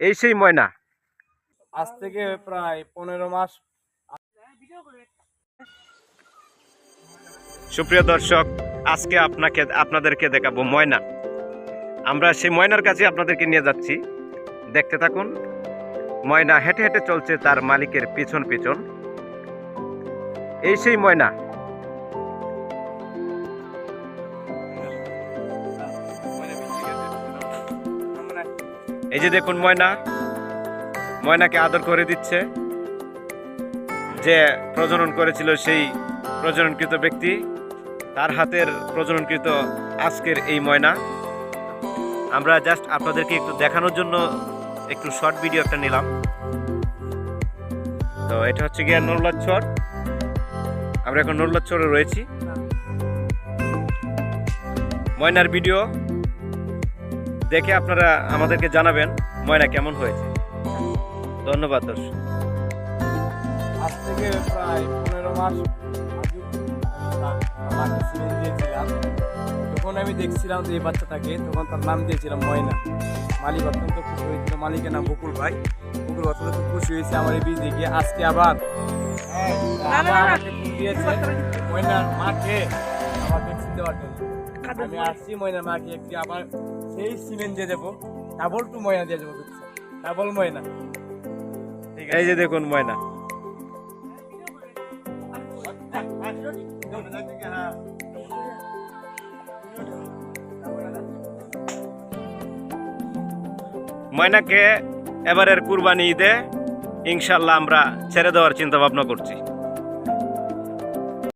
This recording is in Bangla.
এই সেই ময়না। আজ থেকে প্রায় পনেরো মাস সুপ্রিয় দর্শক আজকে আপনাকে আপনাদেরকে দেখাবো ময়না। আমরা সেই ময়নার কাছে আপনাদেরকে নিয়ে যাচ্ছি। দেখতে থাকুন ময়না হেঁটে হেঁটে চলছে তার মালিকের পিছন পিছন। এই সেই ময়না। এই যে দেখুন ময়না, ময়নাকে আদর করে দিচ্ছে। যে প্রজনন করেছিল সেই প্রজননকৃত ব্যক্তি, তার হাতের প্রজননকৃত আজকের এই ময়না। আমরা জাস্ট আপনাদেরকে একটু দেখানোর জন্য একটু শর্ট ভিডিও একটা নিলাম। তো এটা হচ্ছে গিয়ে নরলাচ্ছর আমরা এখন নরলাচ্ছরে রয়েছি। ময়নার ভিডিও দেখে আপনারা আমাদেরকে জানাবেন ময়না কেমন হয়েছে। ধন্যবাদ দর্শক। আজ থেকে প্রায় পনেরো মাস মাকে সিমেন্ট দিয়েছিলাম। আমি দেখছিলাম যে এই বাচ্চাটাকে তখন তার নাম দিয়েছিলাম ময়না। মালিক অত্যন্ত খুশি হয়েছিল। মালিকের নাম বকুল ভাই। বকুল অত্যন্ত খুব খুশি হয়েছে আমার এই বীজ দেখে। আজকে আবার আবার আমাকে দিয়েছে ময়নার মাকে। আমি আসছি ময়নার মাকে একটি আবার সেই সিমেন্ট দিয়ে দেবো। ডাবল টু ময়না দিয়ে দেবো ডাবল ময়না। ঠিক এই যে দেখুন ময়না। ময়নাকে এবারের কুরবানি ঈদে ইনশাল্লাহ আমরা ছেড়ে দেওয়ার চিন্তা ভাবনা করছি।